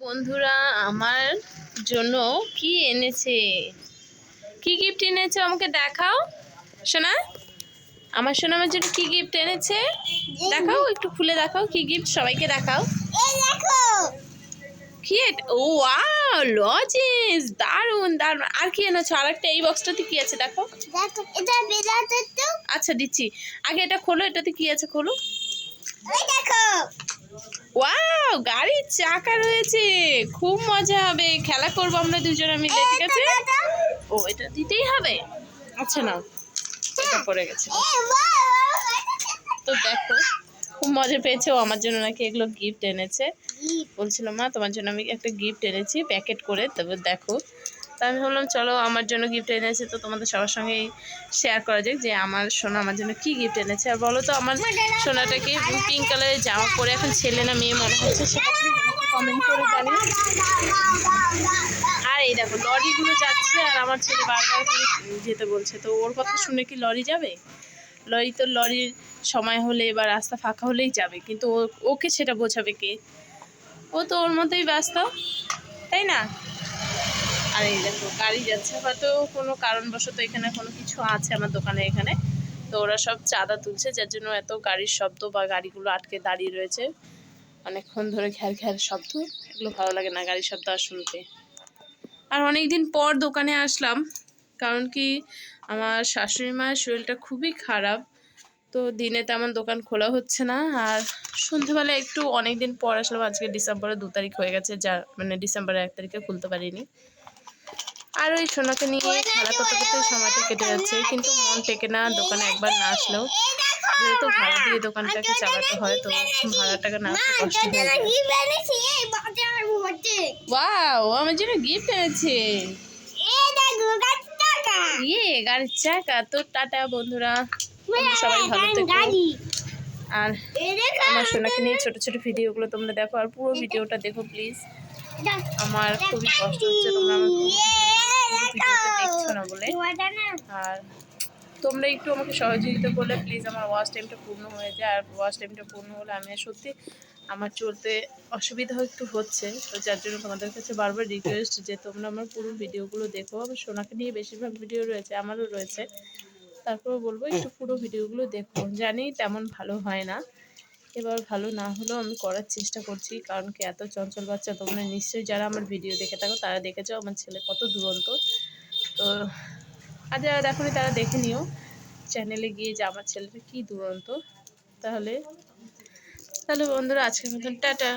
বন্ধুরা আমার জন্য কি এনেছে? কি গিফট এনেছে আমাকে দেখাও? শোনা আমার শোনা আমার জন্য কি গিফট এনেছে? দেখাও একটু খুলে দেখাও কি গিফট সবাইকে দেখাও। কি? ও লজেন্স দারুণ দারুণ আর কি এনেছো? আর একটা এই বক্সটাতে কি আছে দেখো। আচ্ছা দিচ্ছি। আগে এটা খোলো এটাতে কি আছে খোলো? দেখো। ওয়াও গাড়ির চাকা রয়েছে। খুব মজা হবে। খেলা করব আমরা দুজনে মিলে ঠিক আছে? ও এটা দিতেই হবে। আচ্ছা না এটা পড়ে গেছে। তো দেখো খুব মজা পেয়েছে। ও আমার জন্য নাকি এগুলো গিফট এনেছে। বলছিল মা তোমার জন্য আমি একটা গিফট এনেছি প্যাকেট করে তবে দেখো। তা আমি ভাবলাম, চলো আমার জন্য গিফট এনেছে, তো তোমাদের সবার সঙ্গেই শেয়ার করা যাক যে আমার সোনা আমার জন্য কি গিফট এনেছে। আর বলো তো, আমার সোনাটাকে পিঙ্ক কালারের জামা পরে এখন ছেলে না মেয়ে মনে হচ্ছে আর এই দেখো, লরিগুলো যাচ্ছে আর আমার ছেলে বারবার যেতে বলছে। তো ওর কথা শুনে কি লরি যাবে? লরি তো লরির সময় হলে বা রাস্তা ফাঁকা হলেই যাবে, কিন্তু ওকে সেটা বোঝাবে কে? ও তো ওর মতোই ব্যস্ত, তাই না? আর এই দেখো, গাড়ি যাচ্ছে, হয়তো কোনো কারণবশত এখানে কোনো কিছু আছে আমার দোকানে এখানে। তো ওরা সব চাঁদা তুলছে, যার জন্য এত গাড়ির শব্দ বা গাড়িগুলো আটকে দাঁড়িয়ে রয়েছে। অনেকক্ষণ ধরে ঘ্যার ঘ্যার শব্দ, এগুলো ভালো লাগে না গাড়ির শব্দ আর শুনতে। আর অনেক দিন পর দোকানে আসলাম, কারণ কি আমার শাশুড়ি মায়ের শরীরটা খুবই খারাপ। তো দিনে তেমন দোকান খোলা হচ্ছে না, আর সন্ধ্যেবেলা একটু অনেক দিন পর আসলাম, আজকে ডিসেম্বরের দু তারিখ হয়ে গেছে, যা মানে ডিসেম্বরের এক তারিখে খুলতে পারিনি। আর ওই সোনাকে নিয়ে খেলা করতে করতে সময়টা কেটে যাচ্ছে কিন্তু মন টেকে না দোকানে একবার না আসলেও। যেহেতু ভাড়া দিয়ে দোকানটাকে চালাতে হয় তো ভাড়া টাকা না কষ্ট হয়ে যায়। ওয়াও আমার জন্য গিফট এনেছে। এই দেখো গাছ টাকা ইয়ে গাড়ির চাকা। তো টাটা বন্ধুরা। সবাই ভালো থেকো। আর আমার সোনাকে নিয়ে ছোট ছোট ভিডিওগুলো তোমরা দেখো আর পুরো ভিডিওটা দেখো প্লিজ আমার খুবই কষ্ট হচ্ছে তোমরা আমার পুরো ভিডিওটা দেখছ না বলে? আর তোমরা একটু আমাকে সহযোগিতা করলে প্লিজ আমার ওয়াচ টাইমটা পূর্ণ হয়ে যায়। আর ওয়াচ টাইমটা পূর্ণ হলে আমি সত্যি আমার চলতে অসুবিধা একটু হচ্ছে। তো যার জন্য তোমাদের কাছে বারবার রিকোয়েস্ট যে তোমরা আমার পুরো ভিডিওগুলো দেখো। আমার সোনাকে নিয়ে বেশিরভাগ ভিডিও রয়েছে আমারও রয়েছে। তারপর বলব একটু পুরো ভিডিওগুলো দেখো। জানি তেমন ভালো হয় না। এবার ভালো না হলেও আমি করার চেষ্টা করছি। কারণ কি এত চঞ্চল বাচ্চা, তোমরা নিশ্চয়ই যারা আমার ভিডিও দেখে থাকো, তারা দেখেছ আমার ছেলে কত দুরন্ত। তো আর যারা দেখোনি তারা দেখে নিও। চ্যানেলে গিয়ে যে আমার ছেলেটা কী দুরন্ত। তাহলে তাহলে বন্ধুরা, আজকের মতন, টাটা।